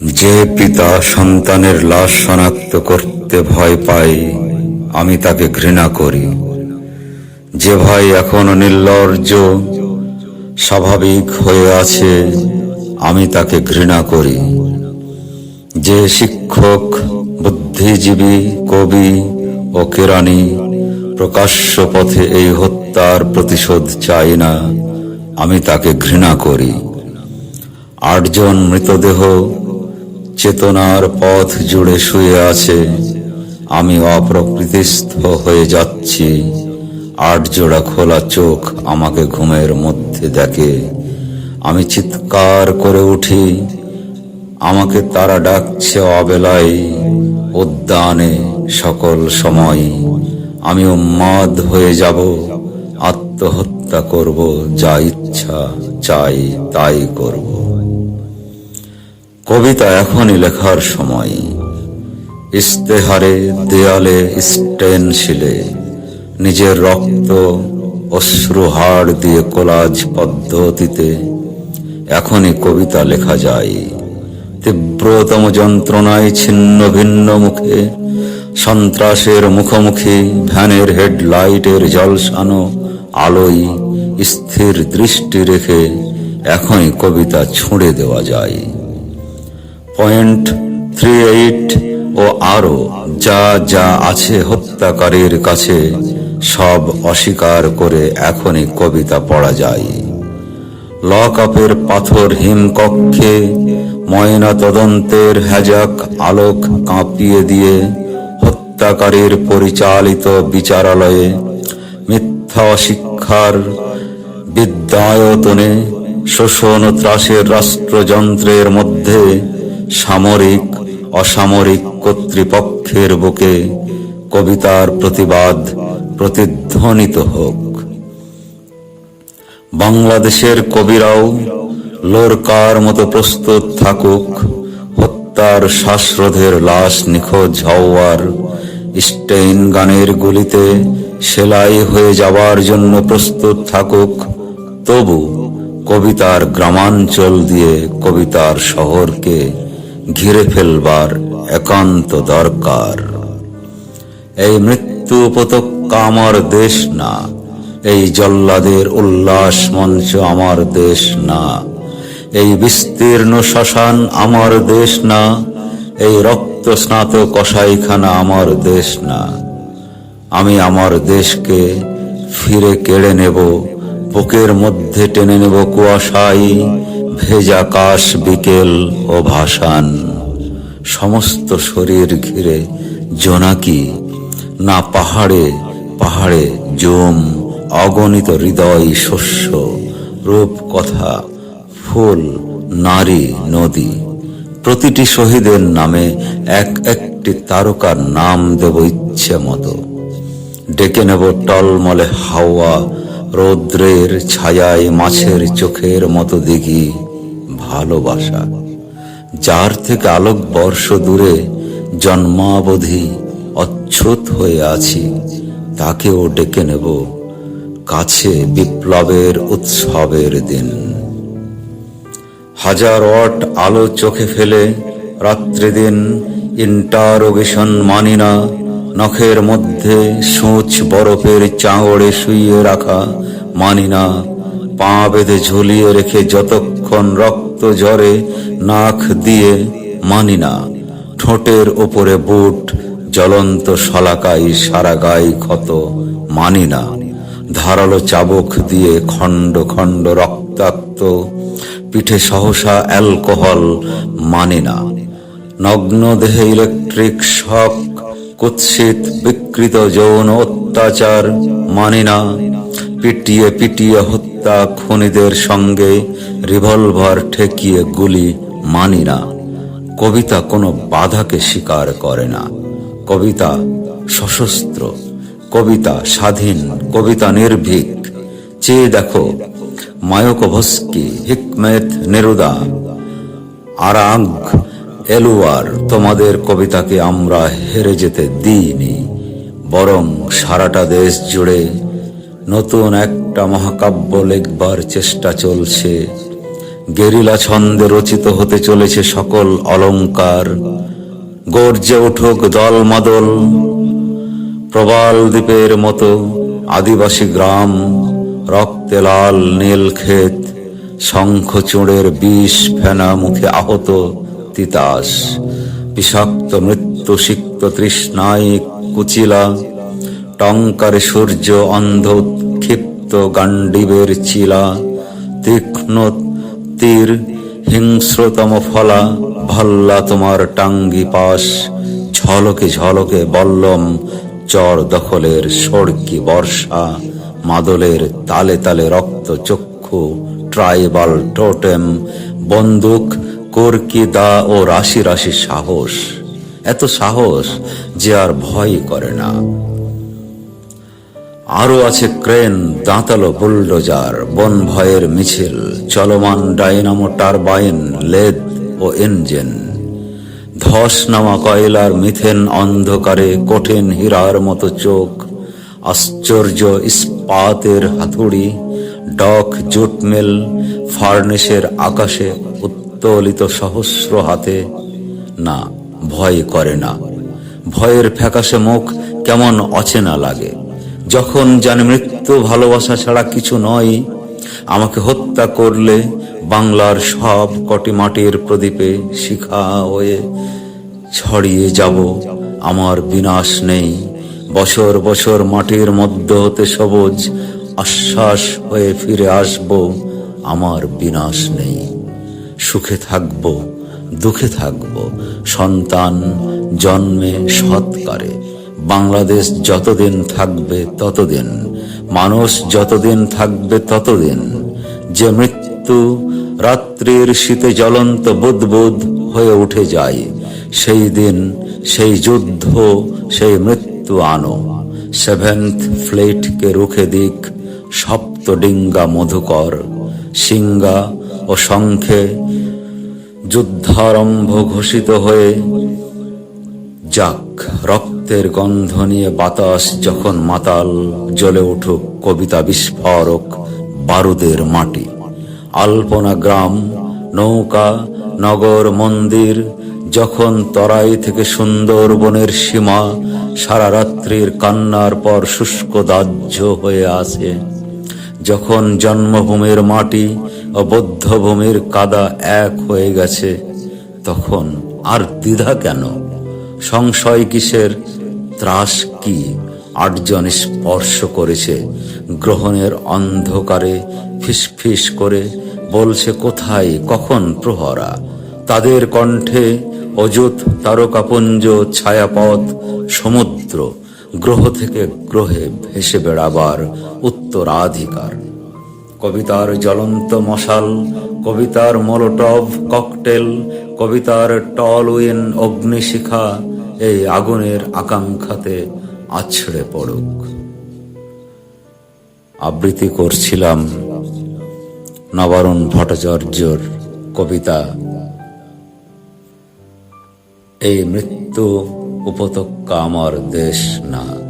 যে পিতা সন্তানের লাশ শনাক্ত করতে ভয় পায়, আমি তাকে ঘৃণা করি। যে ভাই এখনও নির্লজ্জ, স্বাভাবিক হয়ে আছে, আমি তাকে ঘৃণা করি। যে শিক্ষক, বুদ্ধিজীবী, কবি ও কেরানি, প্রকাশ্য পথে এই হত্যার প্রতিশোধ চাই না, আমি তাকে ঘৃণা করি। আটজন মৃতদেহ চেতনার পথ জুড়ে শুয়ে আছে। আমি অপ্রকৃতিস্থ হয়ে যাচ্ছি। আট জোড়া খোলা চোখ আমাকে ঘুমের মধ্যে দেখে। আমি চিৎকার করে উঠি। আমাকে তারা ডাকছে অবেলায়। উদ্যানে সকল সময়। আমি উন্মাদ হয়ে যাব। আত্মহত্যা করব, যা ইচ্ছা চাই তাই করব। কবিতা এখনই লেখার সময়। ইস্তেহারে দেয়ালে স্টেনশিলে নিজের রক্ত অশ্রু হাড় দিয়ে কোলাজ পদ্ধতিতে এখনই কবিতা লেখা যায়। তীব্রতম যন্ত্রণায় ছিন্ন ভিন্ন মুখে, সন্ত্রাসের মুখোমুখি, ভ্যানের হেডলাইটের জলসানো আলোয় স্থির দৃষ্টি রেখে এখনই কবিতা ছুঁড়ে দেওয়া যায়। পয়েন্ট থ্রি এইট ও আরও যা যা আছে হত্যাকারীর কাছে, সব অস্বীকার করে এখনই কবিতা পড়া যায়। লক আপের পাথর হিমকক্ষে ময়না তদন্তের হ্যাজাক আলোক কাঁপিয়ে দিয়ে হত্যাকারীর পরিচালিত বিচারালয়ে মিথ্যা শিক্ষার বিদ্যায়তনে শোষণ ত্রাসের রাষ্ট্রযন্ত্রের মধ্যে সামরিক, অসামরিক কর্তৃপক্ষের বুকে কবিতার প্রতিবাদ প্রতিধ্বনিত হোক। বাংলাদেশের কবিরাও লোরকার মতো প্রস্তুত থাকুক, হত্যার শ্বাসরোধের লাশ নিখোঁজ হওয়ার স্টেইন গানের গুলিতে সেলাই হয়ে যাওয়ার জন্য প্রস্তুত থাকুক, তবু কবিতার গ্রামাঞ্চল দিয়ে কবিতার শহরকে ঘিরে ফেলবার একান্ত দরকার। এই মৃত্যু উপত্যকা আমার দেশ না, এই জল্লাদের উল্লাস মঞ্চ আমার দেশ না, এই বিস্তীর্ণ শ্মশান আমার দেশ না, এই রক্ত স্নাত কসাইখানা আমার দেশ না। আমি আমার দেশকে ফিরে কেড়ে নেব, বুকের মধ্যে টেনে নেব কুয়াশাই ভেজা কাশ বিকেল ও ভাসান। সমস্ত শরীর ঘিরে জোনাকি, না পাহাড়ে পাহাড়ে জম, অগণিত হৃদয় শস্য রূপ কথা ফুল, নারী, নদী। প্রতিটি শহীদের নামে এক একটি তারকার নাম দেব ইচ্ছে মতো। ডেকে নেব টলমলে হাওয়া, রৌদ্রের ছায়ায় মাছের চোখের মতো দিঘি। ভালোবাসা, যার থেকে আলোক বর্ষ দূরে জন্মাবধি অচ্ছুত হয়ে আছি, তাকেও ডেকে নেব কাছে বিপ্লবের উৎসবের দিন। হাজার ওয়াট আলো চোখে ফেলে রাত্রি দিন ইন্টারোগেশন মানি না, নখের মধ্যে সূচ বরফের চাঙড়ে শুইয়ে রাখা মানি না, পা বেঁধে ঝুলিয়ে রেখে যতক্ষণ রক্ত ঝরে নাক দিয়ে মানি না। ঠোঁটের ওপরে বুট, জ্বলন্ত শলাকাই সারা গায়ে ক্ষত মানি না। ধারালো চাবুক দিয়ে খণ্ড খণ্ড রক্তাক্ত, পিঠে সহসা অ্যালকোহল মানি না। নগ্ন দেহে ইলেকট্রিক শক, কুৎসিত বিকৃত যৌন অত্যাচার মানি না। পিটিয়ে পিটিয়ে হত্যা খুনিদের সঙ্গে রিভলভার ঠেকিয়ে গুলি মানি না। কবিতা কোনো বাধাকে স্বীকার করে না। কবিতা সশস্ত্র, কবিতা স্বাধীন, কবিতা নির্ভীক। চেয়ে দেখো, মায়কভস্কি, হিকমেত, নেরুদা আরাং এলুয়ার, তোমাদের কবিতাকে আমরা হেরে যেতে দিইনি, বরং সারাটা দেশ জুড়ে নতুন একটা মহাকাব্য লেখবার চেষ্টা চলছে। গেরিলা ছন্দে রচিত হতে চলেছে সকল অলঙ্কার গর্জে উঠুক দল মাদল প্রবাল দ্বীপের মতো আদিবাসী গ্রাম, রক্তে লাল নীল ক্ষেত, শঙ্খ শঙ্খচূড়ের বিষ ফেনা মুখে আহত তিতাস, বিষাক্ত মৃত্যু সিক্ত তৃষ্ণায় কুচিলা, টঙ্কারে সূর্য অন্ধ ক্ষিপ্ত গান্ডিবের চিলা, তীক্ষ্ণ তীর, হিংস্রতম ফলা, ভল্লা তোমার টাঙ্গি পাশ, ঝলকে ঝলকে বল্লম চর দখলের সড়কি বর্ষা, মাদলের তালে তালে রক্ত চক্ষু, ট্রাইবাল টোটেম, বন্দুক, কর্কি দা ও রাশি রাশি সাহস। এত সাহস যে আর ভয় করে না। আরও আছে ক্রেন, দাঁতালো বুলডোজার, বন ভয়ের মিছিল, চলমান ডাইনামো টারবাইন, লেদ ও ইঞ্জিন। ধস নামা কয়লার মিথেন অন্ধকারে কঠিন হীরার মতো চোখ, আশ্চর্য ইস্পাতের হাতুড়ি, ডক জুট মিল ফার্নেসের আকাশে উত্তোলিত সহস্র হাতে। না, ভয় করে না। ভয়ের ফ্যাকাশে মুখ কেমন অচেনা লাগে। যখন জানি মৃত্যু ভালোবাসা ছাড়া কিছু নয়, আমাকে হত্যা করলে বাংলার সব কটি মাটির প্রদীপে শিখা হয়ে ছড়িয়ে যাব। আমার বিনাশ নেই। বছর বছর মাটির মধ্য হতে সবুজ আশ্বাস হয়ে ফিরে আসব। আমার বিনাশ নেই। সুখে থাকব, দুঃখে থাকব। সন্তান জন্মে সৎকারে বাংলাদেশ যতদিন থাকবে ততদিন, মানুষ যতদিন থাকবে ততদিন, যে মৃত্যু রাত্রির শীতে জ্বলন্ত বুদবুদ হয়ে উঠে যায়, সেই দিন, সেই যুদ্ধ, সেই মৃত্যু আনো। সেভেন্থ ফ্লেটকে রুখে দিক সপ্ত ডিঙ্গা মধুকর, সিঙ্গা ও শঙ্খে যুদ্ধারম্ভ ঘোষিত হয়ে যাক, রক্তের গন্ধ নিয়ে বাতাস যখন মাতাল জ্বলে উঠুক কবিতা বিস্ফোরক বারুদের মাটি। আলপনা গ্রাম, নৌকা, নগর, মন্দির, যখন তরাই থেকে সুন্দরবনের সীমা সারা রাত্রির কান্নার পর শুষ্ক দাহ্য হয়ে আসে। যখন জন্মভূমির মাটি ও বৌদ্ধভূমির কাদা এক হয়ে গেছে, তখন আর দ্বিধা কেন? সংশয় কিসের? ত্রাস কি? আটজন স্পর্শ করেছে। গ্রহণের অন্ধকারে ফিসফিস করে বলছে, কোথায়? কখন প্রহরা? তাদের কণ্ঠে অযুত তারকাপুঞ্জ, ছায়াপথ, সমুদ্র, গ্রহ থেকে গ্রহে ভেসে বেড়াবার উত্তরাধিকার। কবিতার জ্বলন্ত মশাল, কবিতার মোলোটভ ককটেল, কবিতার টল উইন অগ্নিশিখা এই আগুনের আকাঙ্ক্ষাতে আছড়ে পড়ুক। আবৃত্তি করছিলাম নবারুণ ভট্টাচার্যর কবিতা। এই মৃত্যু উপত্যকা আমার দেশ না।